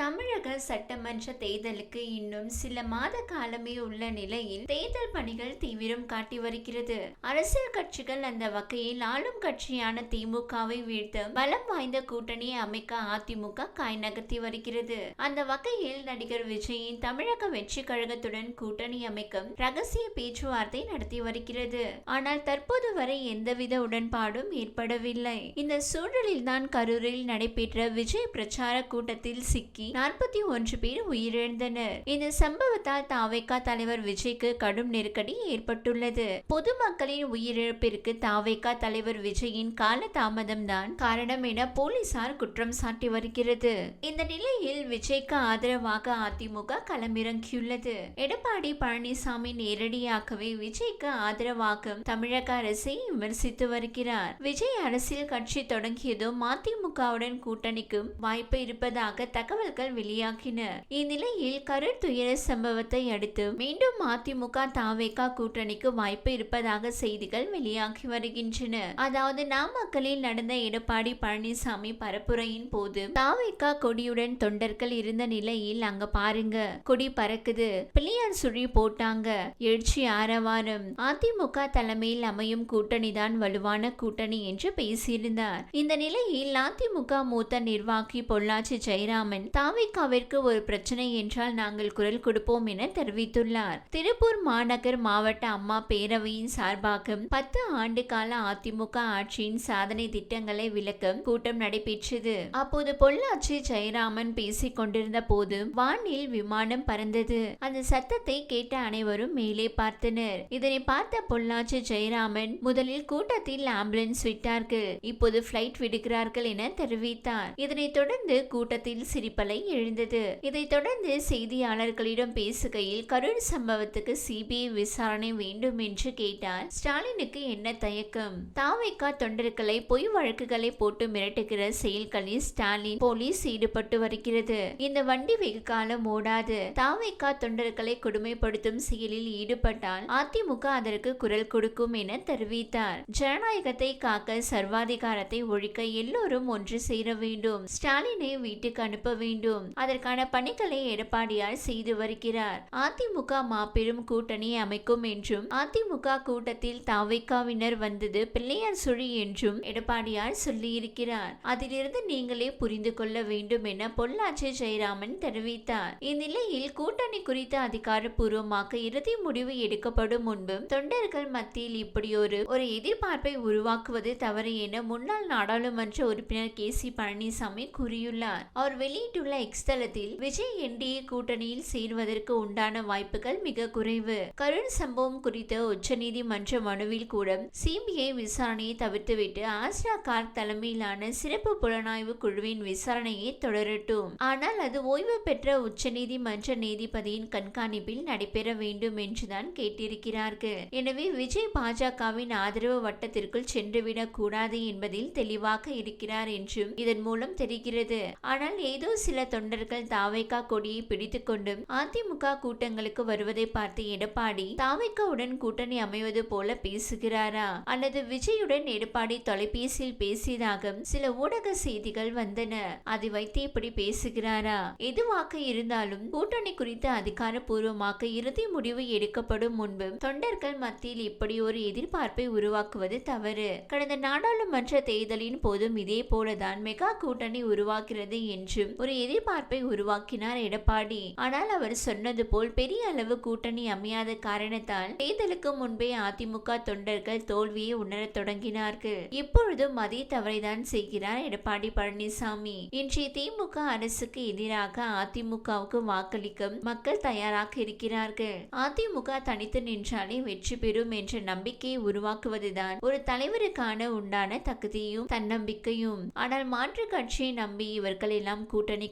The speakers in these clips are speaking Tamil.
தமிழக சட்டமன்ற தேர்தலுக்கு இன்னும் சில மாத காலமே உள்ள நிலையில் தேர்தல் பணிகள் தீவிரம் காட்டி வருகிறது. அரசியல் கட்சிகள் அந்த வகையில் ஆளும் கட்சியான திமுகவை வீழ்த்த பலம் வாய்ந்த கூட்டணியை அமைக்க அதிமுக காய் நகர்த்தி வருகிறது. அந்த வகையில் நடிகர் விஜயின் தமிழக வெற்றி கழகத்துடன் கூட்டணி அமைக்கும் ரகசிய பேச்சுவார்த்தை நடத்தி வருகிறது. ஆனால் தற்போது வரை எந்தவித உடன்பாடும் ஏற்படவில்லை. இந்த சூழலில் தான் கரூரில் நடைபெற்ற விஜய் பிரச்சார கூட்டத்தில் சிக்கி நாற்பத்தி ஒன்று பேர் உயிரிழந்தனர். இந்த சம்பவத்தால் தாவேகா தலைவர் விஜய்க்கு கடும் நெருக்கடி ஏற்பட்டுள்ளது. பொதுமக்களின் உயிரிழப்பிற்கு தாவேகா தலைவர் விஜயின் கால தாமதம் தான் காரணம் என போலீசார் குற்றம் சாட்டி வருகிறது. இந்த நிலையில் விஜய்க்கு ஆதரவாக அதிமுக களமிறங்கியுள்ளது. எடப்பாடி பழனிசாமி நேரடியாகவே விஜய்க்கு ஆதரவாக தமிழக அரசை விமர்சித்து வருகிறார். விஜய் அரசியல் கட்சி தொடங்கியதும் அதிமுகவுடன் கூட்டணிக்கும் வாய்ப்பு இருப்பதாக தகவல் தகவல்கள் வெளியாகின. இந்நிலையில் கரூர் துயர சம்பவத்தை அடுத்து மீண்டும் அதிமுக தாவேகா கூட்டணிக்கு வாய்ப்பு இருப்பதாக செய்திகள் வெளியாகி வருகின்றன. அதாவது நாமக்கலில் நடந்த எடப்பாடி பழனிசாமி பரப்புரையின் போது தாவேகா கொடியுடன் தொண்டர்கள் இருந்த நிலையில் அங்க பாருங்க கொடி பறக்குது பிள்ளையார் சுழி போட்டாங்க எழுச்சி ஆரவாரம் அதிமுக தலைமையில் அமையும் கூட்டணி தான் வலுவான கூட்டணி என்று பேசியிருந்தார். இந்த நிலையில் அதிமுக மூத்த நிர்வாகி பொள்ளாச்சி ஜெயராமன் அமெரிக்காவிற்கு ஒரு பிரச்சனை என்றால் நாங்கள் குரல் கொடுப்போம் என தெரிவித்துள்ளார். திருப்பூர் மாநகர் மாவட்ட அம்மா பேரவையின் சார்பாக பத்து ஆண்டு கால அதிமுக ஆட்சியின் சாதனை திட்டங்களை விளக்க கூட்டம் நடைபெற்றது. அப்போது பொள்ளாச்சி ஜெயராமன் பேசிக் கொண்டிருந்த போது வானில் விமானம் பறந்தது. அந்த சத்தத்தை கேட்ட அனைவரும் மேலே பார்த்தனர். இதனை பார்த்த பொள்ளாச்சி ஜெயராமன் முதலில் கூட்டத்தில் ஆம்புலன்ஸ் விட்டார்கள். இப்போது பிளைட் விடுகிறார்கள் என தெரிவித்தார். இதனைத் தொடர்ந்து கூட்டத்தில் சிரிப்பலை எழுந்தது. இதைத் தொடர்ந்து செய்தியாளர்களிடம் பேசுகையில் கரூர் சம்பவத்துக்கு சிபிஐ விசாரணை வேண்டும் என்று கேட்டார். ஸ்டாலினுக்கு என்ன தயக்கம்? தாவைக்கா தொண்டர்களை பொய் வழக்குகளை போட்டு மிரட்டுகிற செயல்களில் ஸ்டாலின் போலீஸ் ஈடுபட்டு வருகிறது. இந்த வண்டி வெகு காலம் ஓடாது. தாவைக்கா தொண்டர்களை கொடுமைப்படுத்தும் செயலில் ஈடுபட்டால் அதிமுக அதற்கு குரல் கொடுக்கும் என தெரிவித்தார். ஜனநாயகத்தை காக்க சர்வாதிகாரத்தை ஒழிக்க எல்லோரும் ஒன்று சேர வேண்டும். ஸ்டாலினை வீட்டுக்கு அனுப்ப வேண்டும். அதற்கான பணிகளை எடப்பாடியார் செய்து வருகிறார். அதிமுக மாபெரும் கூட்டணி அமைக்கும் என்றும் அதிமுக கூட்டத்தில் தாவைக்காவினர் வந்தது பிள்ளையார் சுழி என்றும் எடப்பாடியார் சொல்லியிருக்கிறார். அதிலிருந்து நீங்களே புரிந்து கொள்ள வேண்டும் என பொள்ளாச்சி ஜெயராமன் தெரிவித்தார். இந்நிலையில் கூட்டணி குறித்த அதிகாரப்பூர்வமாக இறுதி முடிவு எடுக்கப்படும் முன்பும் தொண்டர்கள் மத்தியில் இப்படி ஒரு ஒரு எதிர்பார்ப்பை உருவாக்குவது தவறு என முன்னாள் நாடாளுமன்ற உறுப்பினர் கே சி பழனிசாமி கூறியுள்ளார். அவர் வெளியிட்டுள்ள உள்ள எக்ஸ்தலத்தில் விஜய் என்டிஏ கூட்டணியில் சேர்வதற்கு உண்டான வாய்ப்புகள் மிக குறைவு. கருண் சம்பவம் குறித்த உச்சநீதிமன்ற மனுவில் கூட சிபிஐ விசாரணையை தவிர்த்துவிட்டு ஆஸ்ரா கார்க் தலைமையிலான சிறப்பு புலனாய்வு குழுவின் விசாரணையை தொடரட்டும். ஆனால் அது ஓய்வு பெற்ற உச்சநீதிமன்ற நீதிபதியின் கண்காணிப்பில் நடைபெற வேண்டும் என்றுதான் கேட்டிருக்கிறார்கள். எனவே விஜய் பாஜகவின் ஆதரவு வட்டத்திற்குள் சென்றுவிடக் கூடாது என்பதில் தெளிவாக இருக்கிறார் என்றும் இதன் மூலம் தெரிகிறது. ஆனால் ஏதோ சில தொண்டர்கள் தாவைக்கா கொடியை பிடித்துக்கொண்டு அதிமுக கூட்டங்களுக்கு வருவதை பார்த்து எடப்பாடி தாவைக்காவுடன் கூட்டணி அமைவது போல பேசுகிறாரா? அல்லது விஜயுடன் எடப்பாடி தொலைபேசியில் பேசியதாக சில ஊடக செய்திகள் வந்தன. அதை வைத்து இப்படி பேசுகிறாரா? எதுவாக இருந்தாலும் கூட்டணி குறித்து அதிகாரப்பூர்வமாக இறுதி முடிவு எடுக்கப்படும் முன்பு தொண்டர்கள் மத்தியில் இப்படி ஒரு எதிர்பார்ப்பை உருவாக்குவது தவறு. கடந்த நாடாளுமன்ற தேர்தலின் போதும் இதே போலதான் மெகா கூட்டணி உருவாகிறது என்றும் ஒரு எதிர்பார்ப்பை உருவாக்கினார் எடப்பாடி. ஆனால் அவர் சொன்னது போல் பெரிய அளவு கூட்டணி அமையாத காரணத்தால் தேர்தலுக்கு முன்பே அதிமுக தொண்டர்கள் தோல்வியை உணரத் தொடங்கினார்கள். இப்பொழுதும் அதே தவறைதான் செய்கிறார் எடப்பாடி பழனிசாமி. இன்றைய திமுக அரசுக்கு எதிராக அதிமுகவுக்கு வாக்களிக்கும் மக்கள் தயாராக இருக்கிறார்கள். அதிமுக தனித்து நின்றாலே வெற்றி பெறும் என்ற நம்பிக்கையை உருவாக்குவதுதான் ஒரு தலைவருக்கான உண்டான தகுதியும் தன்னம்பிக்கையும். ஆனால் மாற்று கட்சியை நம்பி இவர்கள் எல்லாம்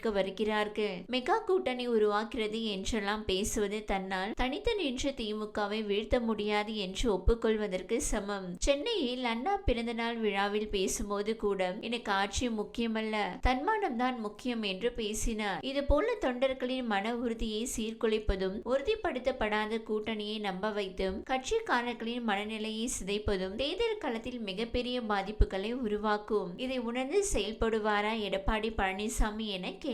கூட்டணிக்கு வருகிறார்கள். மெகா கூட்டணி உருவாக்கிறது என்றெல்லாம் பேசுவது தன்னால் தனித்து நின்ற திமுகவை வீழ்த்த முடியாது என்று ஒப்புக்கொள்வதற்கு சமம். சென்னையில் அண்ணா பிறந்தநாள் விழாவில் பேசும்போது கூட எனக்கு ஆட்சி முக்கியமல்ல தன்மானம் தான் முக்கியம் என்று பேசினார். இது போல தொண்டர்களின் மன உறுதியை சீர்குலைப்பதும் உறுதிப்படுத்தப்படாத கூட்டணியை நம்ப வைத்தும் கட்சிக்காரர்களின் மனநிலையை சிதைப்பதும் தேர்தல் களத்தில் மிகப்பெரிய பாதிப்புகளை உருவாக்கும். இதை உணர்ந்து செயல்படுவாரா எடப்பாடி பழனிசாமி என கேள்வி